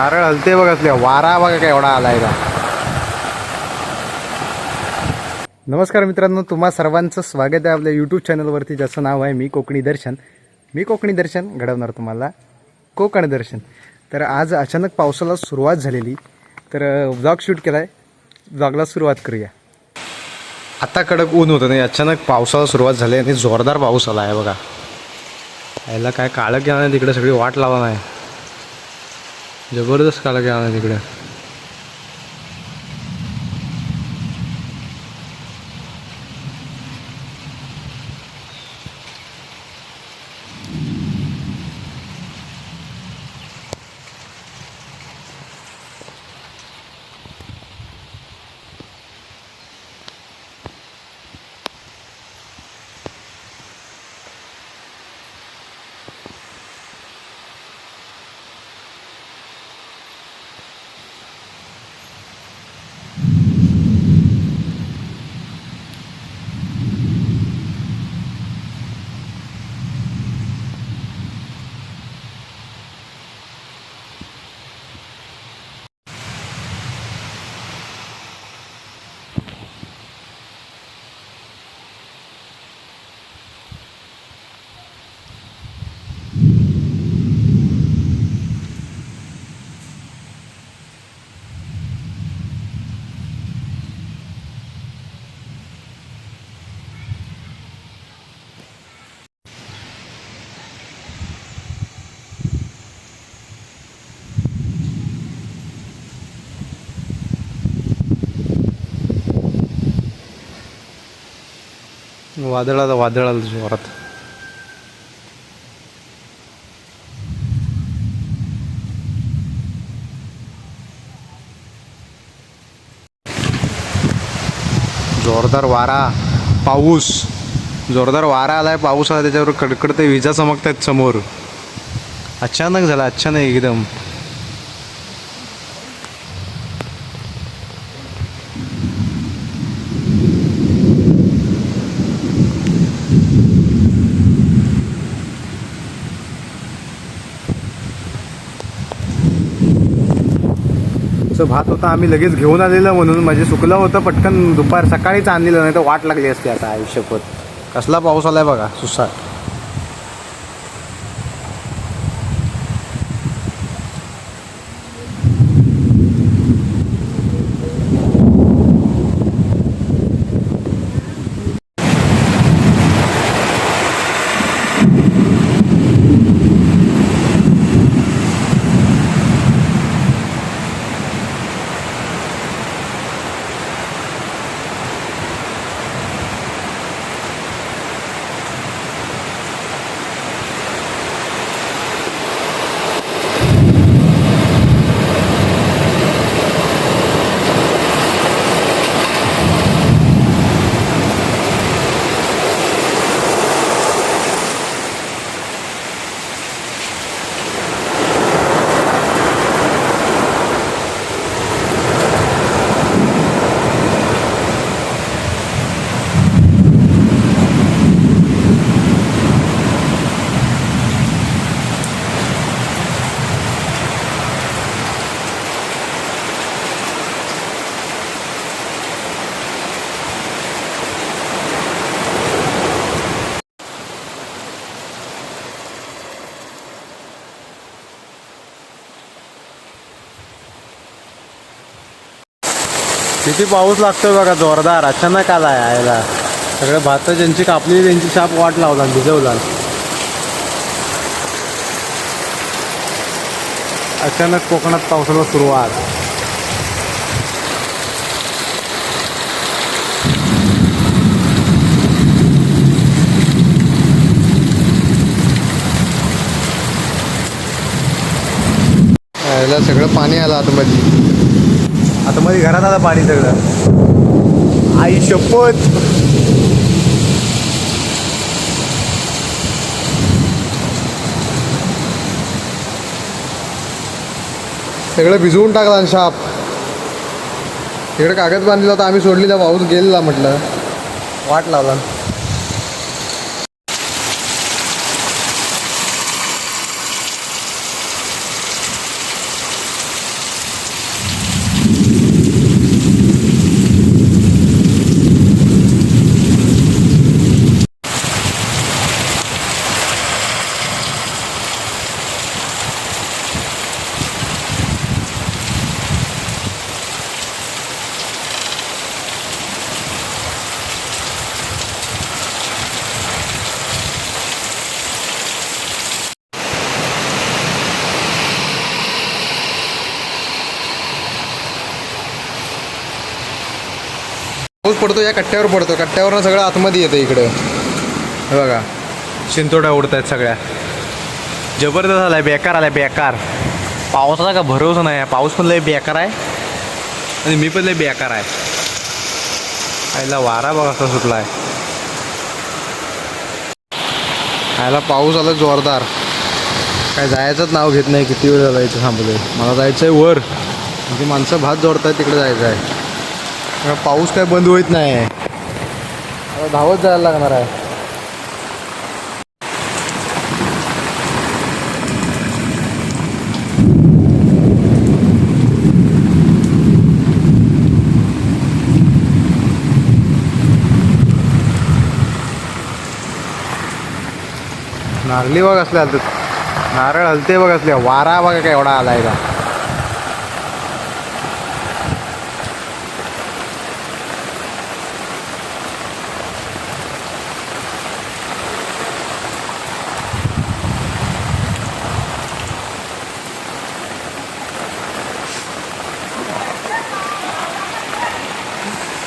नारळ हलते बघ असले. वारा बघा काय एवढा आलाय का नमस्कार मित्रांनो तुम्हा सर्वांचं स्वागत आहे आपल्या यूट्यूब चॅनलवरती ज्याचं नाव आहे मी कोकणी दर्शन. मी कोकणी दर्शन घडवणार तुम्हाला. कोकण दर्शन. तर आज अचानक पावसाला सुरुवात झालेली. तर ब्लॉग शूट केला आहे ब्लॉगला सुरुवात करूया. आता कडक ऊन होतं नाही अचानक पावसाला सुरुवात झाली आणि जोरदार पाऊस आला आहे बघा. याला काय काळं केलं नाही तिकडे सगळी वाट लावा नाही जबरदस्त काला केलं तिकडे वादळाला वादळाला जोरात. जोरदार वारा पाऊस. जोरदार वारा आलाय पाऊस आला त्याच्यावर कडकडते विजा चमकतायत समोर. अचानक झाला अचानक एकदम. असं भात होता आम्ही लगेच घेऊन आलेलं म्हणून म्हणजे सुकलं होतं पटकन दुपार सकाळीच आणलेलं नाही तर वाट लागली असते आता आयुष्यपत कसला पाऊस आलाय बघा सुसाट. किती पाऊस लागतोय बघा जोरदार. अचानक आला यायला. सगळं भात ज्यांची कापली त्यांची छाप वाट लावला भिजवला. अचानक कोकणात पावसाला सुरुवात. यायला सगळं पाणी आलं आतमध्ये. आता मध्ये घरात आलं पाणी सगळं. आई शपथ. सगळं भिजवून टाकला आणि शाप. तिकडे कागद बांधलेला होता आम्ही सोडलेला पाऊस गेलेला म्हटलं. वाट लावला. पडतो या कट्ट्यावर पडतो. कट्ट्यावरनं सगळं आतमध्ये येतं इकडं. हे बघा. शिंतोड्या उडत आहेत सगळ्या. जबरदस्त आलाय बेकार आलाय बेकार. पावसाचा का भरोसा नाही आहे. पाऊस पण लय बेकार आहे. आणि मी पण लय बेकार आहे. आईला वारा बघा कसा सुटला आहे आयला पाऊस आला जोरदार. काय जायचंच नाव घेत नाही. किती वेळ झाला इथं थांबलोय. मला जायचं आहे वर. म्हणजे माणसं भात जोडतात तिकडे जायचं आहे पाऊस काय बंद होत नाही. आता धावत जायला लागणार आहे. नारली बघ असल्या हलत नारळ हलते बघ असल्या. वारा बघा काय एवढा आलाय का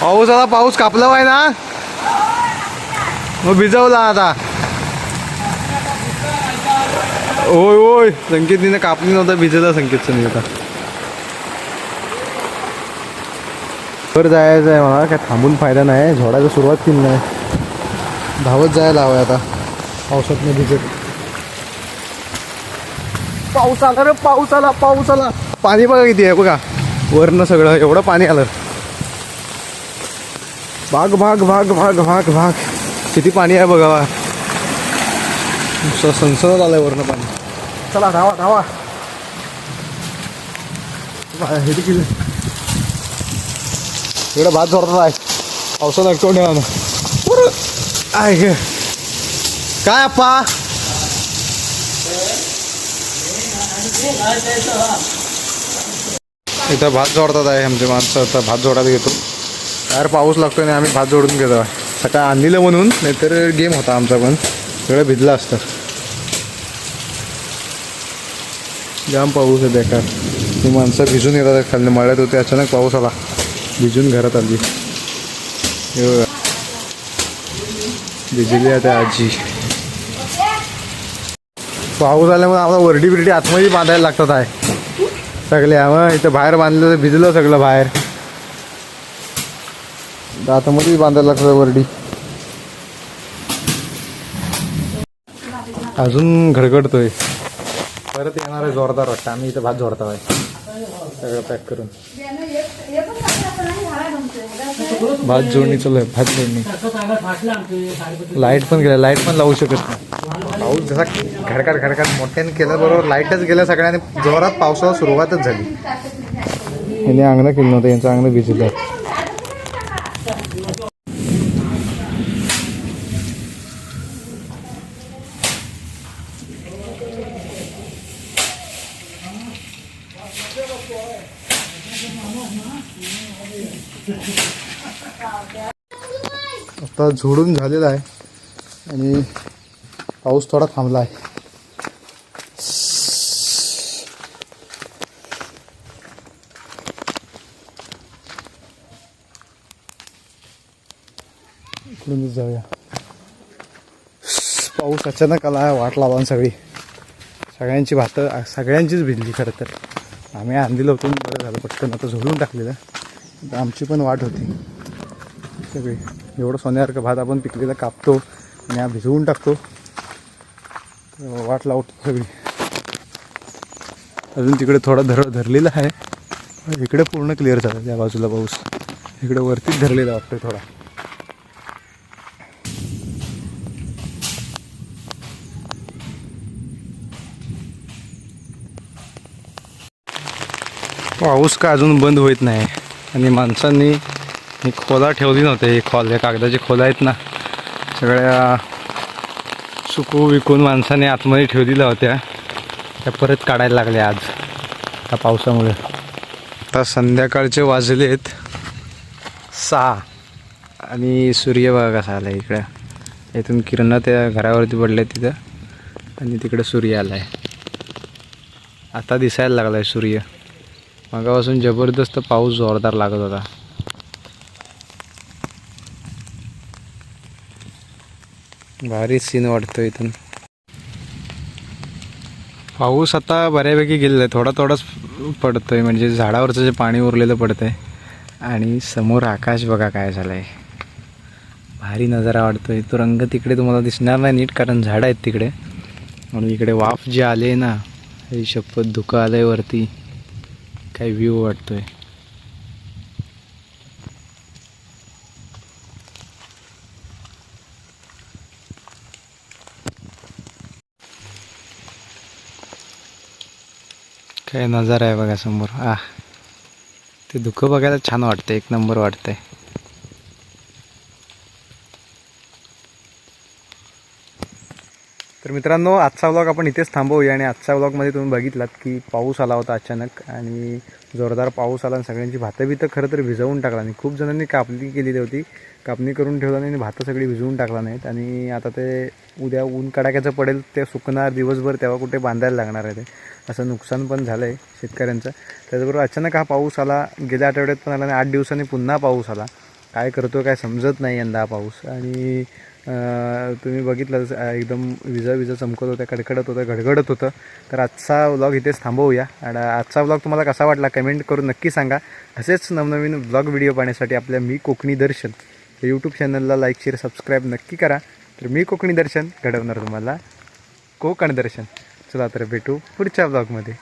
पाऊस आला पाऊस कापला आहे ना? मग भिजवला आता. होय होय तिने कापली नव्हता भिजला संकेतचं नाही आता. वर जायचं आहे मला काय थांबून फायदा नाही झोडायला सुरुवात केली नाही. धावत जायला हवं आता. पावसात नाही भिजत. पाऊस आला रे पाऊस आला पाऊस आला. पाणी बघा किती आहे बघा. वरनं सगळं एवढं पाणी आलं. भाग भाग भाग भाग भाग भाग. किती पाणी आहे बघा. नुसतं सनसनत आलंय वरनं पाणी. चला धावा धावा हे किती इकडे भात झोडतात आहे. पावसात अडकवून ठेवा आहे गे. काय अप्पा इथं भात जोडतात आहे आमचे माणसं. आता भात जोडायला घेतो. यार पाऊस लागतो आणि आम्ही भात जोडून घेतो सकाळ आणलेलं म्हणून नाहीतर गेम होता आमचा पण. सगळं भिजलं असतं. जाम पाऊस आहे बेकार. ती माणसं भिजून येतात खाली. मळ्यात होते अचानक पाऊस आला. भिजून घरात आली. भिजली आहे त्या आजी. पाऊस आल्यामुळे आम्हाला वरडी बिरडी आतमध्ये बांधायला लागतात आहे. सगळे आम्हाला इथं बाहेर बांधलं तर भिजलं सगळं बाहेर. तर आतमध्ये बांधायला लागतं वरडी. अजून घडघडतोय परत येणार आहे जोरदार वाटतं. आम्ही इथं भात जोडतो आहे सगळं पॅक करून. भात जोडणी चालू आहे भात जोडणी. लाइट पण गेल्या. लाइट पण लावू शकत नाही. पाऊस जसा घडकाट घडकाट मोठ्याने केल्याबरोबर लाईटच गेल्या सगळ्यांनी. जोरात पावसाला सुरुवातच झाली. यांनी अंगणं केलं नव्हतं. यांचं अंगणं भिजलं. आता झोडून झालेला आहे आणि पाऊस थोडा थांबला आहे. इकडूनच जाऊया. पाऊस अचानक आला आहे वाट लावा सगळी. सगळ्यांची भातं सगळ्यांचीच भिजली खरं तर. आम्ही आणलेलं होतो बरं झालं पटकन आता झोडून टाकलेलं. आमची पण वाट होती. सगळी. एवढं सोन्यासारखं भात आपण पिकलेला कापतो आणि हा भिजवून टाकतो. वाट लावतो सगळी. अजून तिकडे थोडा धर धरलेला आहे. इकडे पूर्ण क्लिअर झाला त्या बाजूला पाऊस. इकडे वरतीच धरलेला वाटतोय थोडा. पाऊस का अजून बंद होत नाही आणि माणसांनी ही खोला ठेवली नव्हते ही खोल या कागदाची खोला आहेत ना. सगळ्या सुकू विकून माणसाने आतमध्ये ठेवलेल्या होत्या. त्या परत काढायला लागल्या आज त्या पावसामुळे. आता संध्याकाळचे वाजलेत सहा आणि सूर्य बघा कसा आला इकडं. इथून किरणं त्या घरावरती पडल्या तिथं आणि तिकडं सूर्य आला आहे आता दिसायला लागला आहे सूर्य. मगापासून जबरदस्त पाऊस जोरदार लागत होता. भारी सीन वाटतो इथून. पाऊस आता बऱ्यापैकी गेलेला आहे. थोडा थोडाच आहे म्हणजे झाडावरचं जे पाणी उरलेलं पडतं आहे आणि समोर आकाश बघा काय झालं आहे भारी नजारा वाटतोय. तो रंग तिकडे तुम्हाला दिसणार नाही नीट कारण झाडं आहेत तिकडे. आणि इकडे वाफ जे आले ना हे शपथ धुकं आलं आहे वरती. काय व्ह्यू आहे काय नजारा आहे बघा समोर. आ ते धुकं बघायला छान वाटतं एक नंबर वाटतंय. तर मित्रांनो आजचा व्लॉग आपण इथेच थांबवूया आणि आजच्या व्लॉगमध्ये तुम्ही बघितलात की पाऊस आला होता अचानक आणि जोरदार पाऊस आला आणि सगळ्यांची भातं बितं खरं तर भिजवून टाकला आणि खूप जणांनी कापणी केलेली होती कापणी करून ठेवला नाही आणि भातं सगळी भिजवून टाकला नाहीत आणि आता ते उद्या ऊन कडाक्याचं पडेल ते सुकणार दिवसभर तेव्हा कुठे बांधायला लागणार आहे ते. असं नुकसान पण झालं आहे शेतकऱ्यांचं. त्याचबरोबर अचानक हा पाऊस आला गेल्या आठवड्यात पण आला आणि आठ दिवसांनी पुन्हा पाऊस आला. काय करतो काय समजत नाही यंदा हा पाऊस. आणि तुम्ही बघितलं एकदम विजा विजा चमकत होत्या कडकडत होतं गडगडत होतं. तर आजचा व्लॉग इथेच थांबवूया. आणि आजचा व्लॉग तुम्हाला कसा वाटला कमेंट करून नक्की सांगा. असेच नवनवीन व्लॉग व्हिडिओ पाहण्यासाठी आपल्या मी कोकणी दर्शन या यूट्यूब चॅनलला लाईक शेअर सबस्क्राईब नक्की करा. तर मी कोकणी दर्शन घडवणार तुम्हाला. कोकण दर्शन. चला तर भेटू पुढच्या ब्लॉगमध्ये